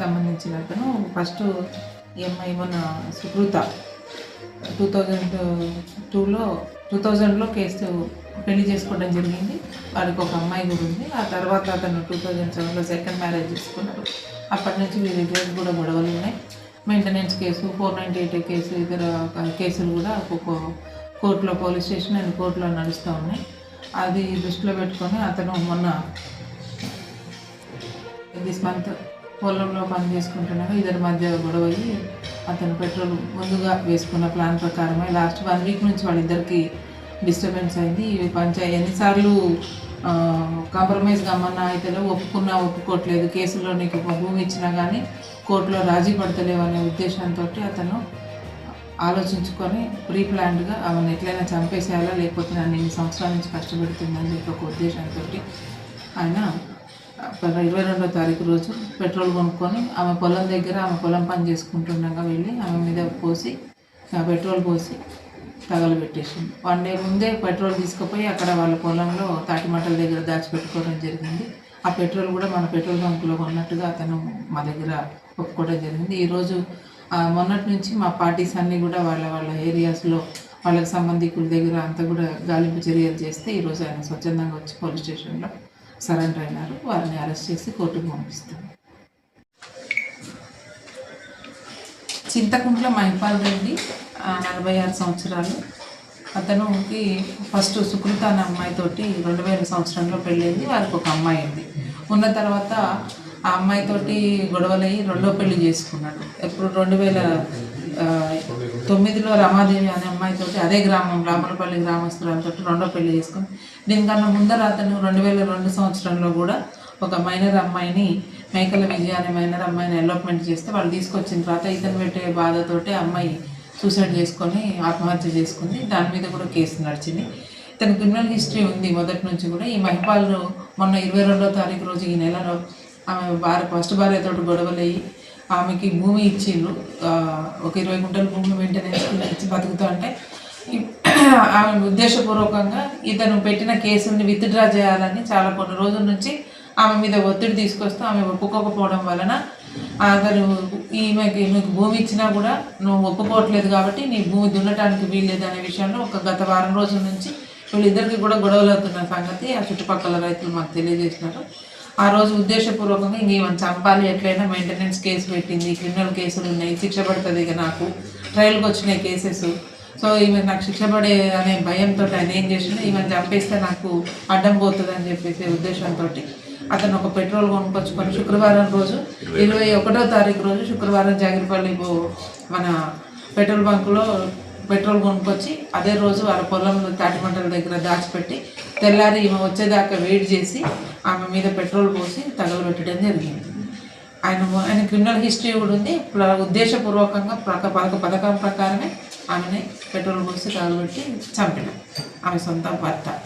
సంబంధించిన అతను first EMI మన సుకృత టూ థౌజండ్ టూలో టూ థౌజండ్లో కేసు పెళ్ళి చేసుకోవడం జరిగింది. వాడికి ఒక అమ్మాయి కూడా ఉంది. ఆ తర్వాత అతను టూ థౌజండ్ సెవెన్లో సెకండ్ మ్యారేజ్ చేసుకున్నాడు. అప్పటి నుంచి వీరిద్దరికి కూడా గొడవలు ఉన్నాయి. Maintenance case four ninety eight case ఇతర కేసులు కూడా ఒక్కొక్క కోర్టులో పోలీస్ స్టేషన్ అండ్ కోర్టులో నడుస్తూ ఉన్నాయి. అది దృష్టిలో పెట్టుకొని అతను మొన్న దిస్ మంత్ పొలంలో పని చేసుకుంటున్నాక ఇద్దరి మధ్య గొడవ అయ్యి అతను పెట్రోల్ ముందుగా వేసుకున్న ప్లాన్ ప్రకారమే లాస్ట్ వన్ వీక్ నుంచి వాళ్ళిద్దరికి డిస్టర్బెన్స్ అయింది. ఇవి పంచాయి ఎన్నిసార్లు కాంప్రమైజ్ గమ్మన్న అయితే ఒప్పుకున్నా ఒప్పుకోవట్లేదు కేసులో నీకు ఒక భూమి ఇచ్చినా కానీ కోర్టులో రాజీ పడతలేవు అనే ఉద్దేశంతో అతను ఆలోచించుకొని ప్రీ ప్లాన్డ్గా ఆమెను ఎట్లయినా చంపేసేయాలా లేకపోతే నన్ను ఇన్ని సంవత్సరాల నుంచి కష్టపెడుతుందని చెప్పి ఒక ఉద్దేశంతో ఆయన ఇరవై రెండో తారీఖు రోజు పెట్రోల్ కొనుక్కొని ఆమె పొలం దగ్గర ఆమె పొలం పని చేసుకుంటుండగా వెళ్ళి ఆమె మీద పోసి ఆ పెట్రోల్ పోసి తగలబెట్టేసింది. వన్ డే ముందే పెట్రోల్ తీసుకుపోయి అక్కడ వాళ్ళ పొలంలో తాటిమంటల దగ్గర దాచిపెట్టుకోవడం జరిగింది. ఆ పెట్రోల్ కూడా మన పెట్రోల్ బంకులో కొన్నట్టుగా అతను మా దగ్గర ఒప్పుకోవడం జరిగింది. ఈరోజు మొన్నటి నుంచి మా పార్టీస్ అన్నీ కూడా వాళ్ళ వాళ్ళ ఏరియాస్లో వాళ్ళకి సంబంధికుల దగ్గర అంతా కూడా గాలింపు చర్యలు చేస్తే ఈరోజు ఆయన స్వచ్ఛందంగా వచ్చి పోలీస్ స్టేషన్లో సరెండర్ అయినారు వారిని అరెస్ట్ చేసి కోర్టుకు పంపిస్తాం చింతకుంట్ల మహిపాల్ రెడ్డి నలభై ఆరు సంవత్సరాలు. అతనుకి ఫస్ట్ సుకృత అనే అమ్మాయితోటి రెండు వేల సంవత్సరంలో పెళ్ళైంది వారికి ఒక అమ్మాయి ఉంది. ఉన్న తర్వాత ఆ అమ్మాయితోటి గొడవలయ్యి రెండో పెళ్ళి చేసుకున్నాడు. ఎప్పుడు రెండు వేల తొమ్మిదిలో రమాదేవి అనే అమ్మాయితోటి అదే గ్రామం రామలపల్లి గ్రామస్తులతో రెండో పెళ్ళి చేసుకుని దీనికన్నా ముందర అతను రెండు వేల రెండు సంవత్సరంలో కూడా ఒక మైనర్ అమ్మాయిని మేకల విజయ అనే మైనర్ అమ్మాయిని ఎలోప్మెంట్ చేస్తే వాళ్ళు తీసుకొచ్చిన తర్వాత ఇతను పెట్టే బాధతోటి అమ్మాయి సూసైడ్ చేసుకొని ఆత్మహత్య చేసుకుంది. దాని మీద కూడా కేసు నడిచింది. ఇతని క్రిమినల్ హిస్టరీ ఉంది మొదటి నుంచి కూడా. ఈ మహిపాలు మొన్న ఇరవై రెండో తారీఖు రోజు ఈ నెలలో ఆమె భార్య ఫస్ట్ భార్యతోటి గొడవలయ్యి ఆమెకి భూమి ఇచ్చిండ్రు. ఒక ఇరవై గుంటల భూమి మెయింటెనెన్స్ ఇచ్చి బతుకుతూ అంటే ఆమె ఉద్దేశపూర్వకంగా ఇతను పెట్టిన కేసుని విత్డ్రా చేయాలని చాలా కొన్ని రోజుల నుంచి ఆమె మీద ఒత్తిడి తీసుకొస్తూ ఆమె ఒప్పుకోకపోవడం వలన అతను ఈమెకి మీకు భూమి ఇచ్చినా కూడా నువ్వు ఒప్పుకోవట్లేదు కాబట్టి నీ భూమి దున్నటానికి వీల్లేదు అనే విషయంలో ఒక గత వారం రోజుల నుంచి వీళ్ళిద్దరికి కూడా గొడవలు అవుతున్న సంగతి ఆ చుట్టుపక్కల రైతులు మాకు తెలియజేసినారు. ఆ రోజు ఉద్దేశపూర్వకంగా ఇంక ఈమెను చంపాలి ఎట్లయినా మెయింటెనెన్స్ కేసు పెట్టింది క్రిమినల్ కేసులు ఉన్నాయి శిక్ష పడుతుంది ఇక నాకు. ట్రయల్కి వచ్చినాయి కేసెస్ సో ఈమె నాకు శిక్ష పడే అనే భయంతో ఆయన ఏం చేసిండు? ఈమెను చంపేస్తే నాకు అడ్డం పోతుంది అని చెప్పేసి ఉద్దేశంతో అతను ఒక పెట్రోల్ కొనుక్కొచ్చుకొని శుక్రవారం రోజు ఇరవై ఒకటో తారీఖు రోజు శుక్రవారం జాగిరిపల్లి మన పెట్రోల్ బంకులో పెట్రోల్ కొనుక్కొచ్చి అదే రోజు వాళ్ళ పొలంలో తాటిమంటల దగ్గర దాచిపెట్టి తెల్లారి ఈమె వచ్చేదాకా వెయిట్ చేసి ఆమె మీద పెట్రోల్ పోసి తగలబెట్టడం జరిగింది. ఆయన ఆయన క్రిమినల్ హిస్టరీ కూడా ఉంది. ఉద్దేశపూర్వకంగా ప్రక పథక పథకం ప్రకారమే ఆమెని పెట్రోల్ పోసి తగలబెట్టి చంపిన. ఆమె సొంత భర్త.